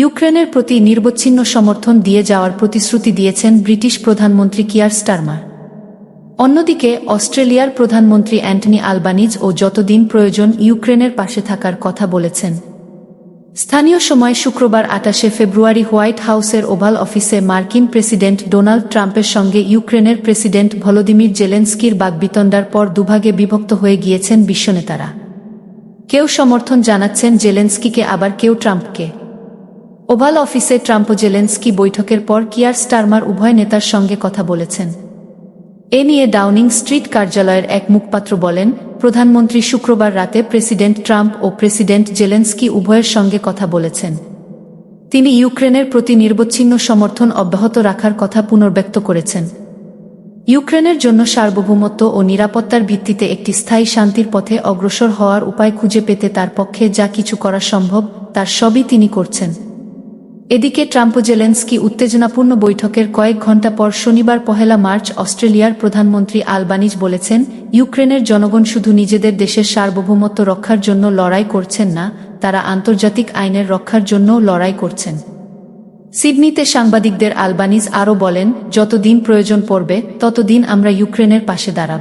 ইউক্রেনের প্রতি নির্বচ্ছিন্ন সমর্থন দিয়ে যাওয়ার প্রতিশ্রুতি দিয়েছেন ব্রিটিশ প্রধানমন্ত্রী কিয়ার স্টারমার। অন্যদিকে, অস্ট্রেলিয়ার প্রধানমন্ত্রী অ্যান্টনি আলবানিজ ও যতদিন প্রয়োজন ইউক্রেনের পাশে থাকার কথা বলেছেন। স্থানীয় সময় শুক্রবার আটাশে ফেব্রুয়ারি হোয়াইট হাউসের ওভাল অফিসে মার্কিন প্রেসিডেন্ট ডোনাল্ড ট্রাম্পের সঙ্গে ইউক্রেনের প্রেসিডেন্ট ভলোদিমির জেলেন্সকির বাগবিতণ্ডার পর দুভাগে বিভক্ত হয়ে গিয়েছেন বিশ্বনেতারা। কেউ সমর্থন জানাচ্ছেন জেলেন্সকিকে, আবার কেউ ট্রাম্পকে। ওভাল অফিসে ট্রাম্প ও জেলেন্সকি বৈঠকের পর কিয়ার স্টারমার উভয় নেতার সঙ্গে কথা বলেছেন। এ নিয়ে ডাউনিং স্ট্রিট কার্যালয়ের এক মুখপাত্র বলেন, প্রধানমন্ত্রী শুক্রবার রাতে প্রেসিডেন্ট ট্রাম্প ও প্রেসিডেন্ট জেলেন্সকি উভয়ের সঙ্গে কথা বলেছেন। তিনি ইউক্রেনের প্রতি নির্বচ্ছিন্ন সমর্থন অব্যাহত রাখার কথা পুনর্ব্যক্ত করেছেন। ইউক্রেনের জন্য সার্বভৌমত্ব ও নিরাপত্তার ভিত্তিতে একটি স্থায়ী শান্তির পথে অগ্রসর হওয়ার উপায় খুঁজে পেতে তার পক্ষে যা কিছু করা সম্ভব, তার সবই তিনি করছেন। এদিকে ট্রাম্প জেলেন্সকি উত্তেজনাপূর্ণ বৈঠকের কয়েক ঘণ্টা পর শনিবার পহেলা মার্চ অস্ট্রেলিয়ার প্রধানমন্ত্রী আলবানিজ বলেছেন, ইউক্রেনের জনগণ শুধু নিজেদের দেশের সার্বভৌমত্ব রক্ষার জন্য লড়াই করছেন না, তারা আন্তর্জাতিক আইনের রক্ষার জন্যও লড়াই করছেন। সিডনিতে সাংবাদিকদের আলবানিজ আরও বলেন, যতদিন প্রয়োজন পড়বে, ততদিন আমরা ইউক্রেনের পাশে দাঁড়াব।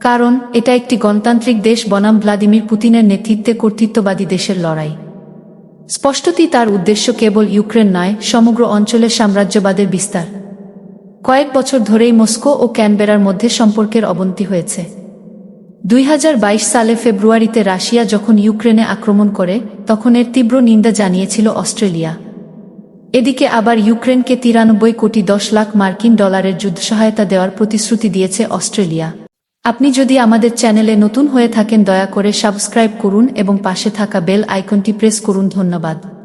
কারণ, এটা একটি গণতান্ত্রিক দেশ বনাম ভ্লাদিমির পুতিনের নেতৃত্বে কর্তৃত্ববাদী দেশের লড়াই। স্পষ্টতই তার উদ্দেশ্য কেবল ইউক্রেন নয়, সমগ্র অঞ্চলে সাম্রাজ্যবাদের বিস্তার। কয়েক বছর ধরেই মস্কো ও ক্যানবেরার মধ্যে সম্পর্কের অবনতি হয়েছে। দুই হাজার বাইশ সালে ফেব্রুয়ারিতে রাশিয়া যখন ইউক্রেনে আক্রমণ করে, তখন এর তীব্র নিন্দা জানিয়েছিল অস্ট্রেলিয়া। এদিকে আবার ইউক্রেনকে তিরানব্বই কোটি দশ লাখ মার্কিন ডলারের যুদ্ধ সহায়তা দেওয়ার প্রতিশ্রুতি দিয়েছে অস্ট্রেলিয়া। আপনি যদি আমাদের চ্যানেলে নতুন হয়ে থাকেন, দয়া করে সাবস্ক্রাইব করুন এবং পাশে থাকা বেল আইকনটি প্রেস করুন। ধন্যবাদ।